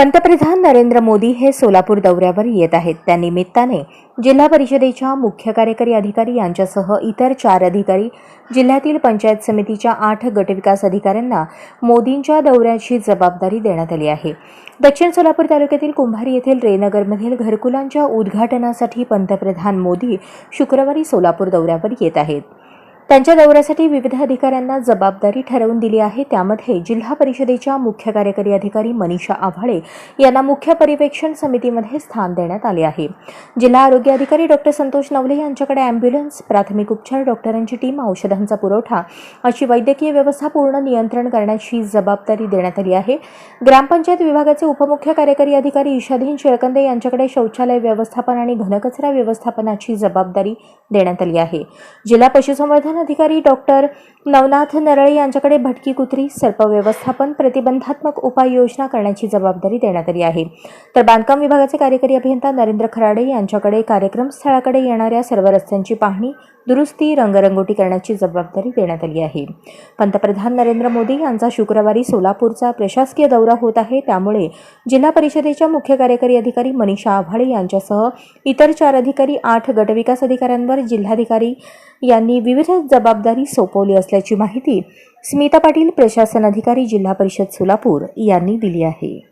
पंतप्रधान नरेंद्र मोदी हे सोलापूर दौऱ्यावर येत आहेत. त्या निमित्ताने जिल्हा परिषदेच्या मुख्य कार्यकारी अधिकारी यांच्यासह इतर चार अधिकारी जिल्ह्यातील पंचायत समितीच्या आठ गटविकास अधिकाऱ्यांना मोदींच्या दौऱ्याची जबाबदारी देण्यात आली आहे. दक्षिण सोलापूर तालुक्यातील कुंभारी येथील रेनगरमधील घरकुलांच्या उद्घाटनासाठी पंतप्रधान मोदी शुक्रवारी सोलापूर दौऱ्यावर येत आहेत. त्यांच्या दौऱ्यासाठी विविध अधिकाऱ्यांना जबाबदारी ठरवून दिली आहे. त्यामध्ये जिल्हा परिषदेच्या मुख्य कार्यकारी अधिकारी मनीषा आव्हाळे यांना मुख्य पर्यवेक्षण समितीमध्ये स्थान देण्यात आले आहे. जिल्हा आरोग्य अधिकारी डॉक्टर संतोष नवले यांच्याकडे अँब्युलन्स प्राथमिक उपचार डॉक्टरांची टीम औषधांचा पुरवठा अशी वैद्यकीय व्यवस्था पूर्ण नियंत्रण करण्याची जबाबदारी देण्यात आली आहे. ग्रामपंचायत विभागाचे उपमुख्य कार्यकारी अधिकारी ईशाधीन शेळकंदे यांच्याकडे शौचालय व्यवस्थापन आणि घनकचरा व्यवस्थापनाची जबाबदारी देण्यात आली आहे. जिल्हा पशुसंवर्धन अधिकारी डॉक्टर नवनाथ नरळे यांच्याकडे भटकी कुत्री सर्प व्यवस्थापन प्रतिबंधात्मक उपाययोजना करण्याची जबाबदारी देण्यात आली आहे. तर बांधकाम विभागाचे कार्यकारी अभियंता नरेंद्र खराडे यांच्याकडे कार्यक्रम स्थळाकडे येणाऱ्या सर्व रस्त्यांची पाहणी दुरुस्ती रंगरंगोटी करण्याची जबाबदारी देण्यात आली आहे. पंतप्रधान नरेंद्र मोदी यांचा शुक्रवारी सोलापूरचा प्रशासकीय दौरा होत आहे. त्यामुळे जिल्हा परिषदेच्या मुख्य कार्यकारी अधिकारी मनीषा आव्हाळे यांच्यासह इतर चार अधिकारी आठ गटविकास अधिकाऱ्यांवर जिल्हाधिकारी यांनी विविध जबाबदारी सोपवली असल्याची माहिती स्मिता पाटील प्रशासन अधिकारी जिल्हा परिषद सोलापूर यांनी दिली आहे.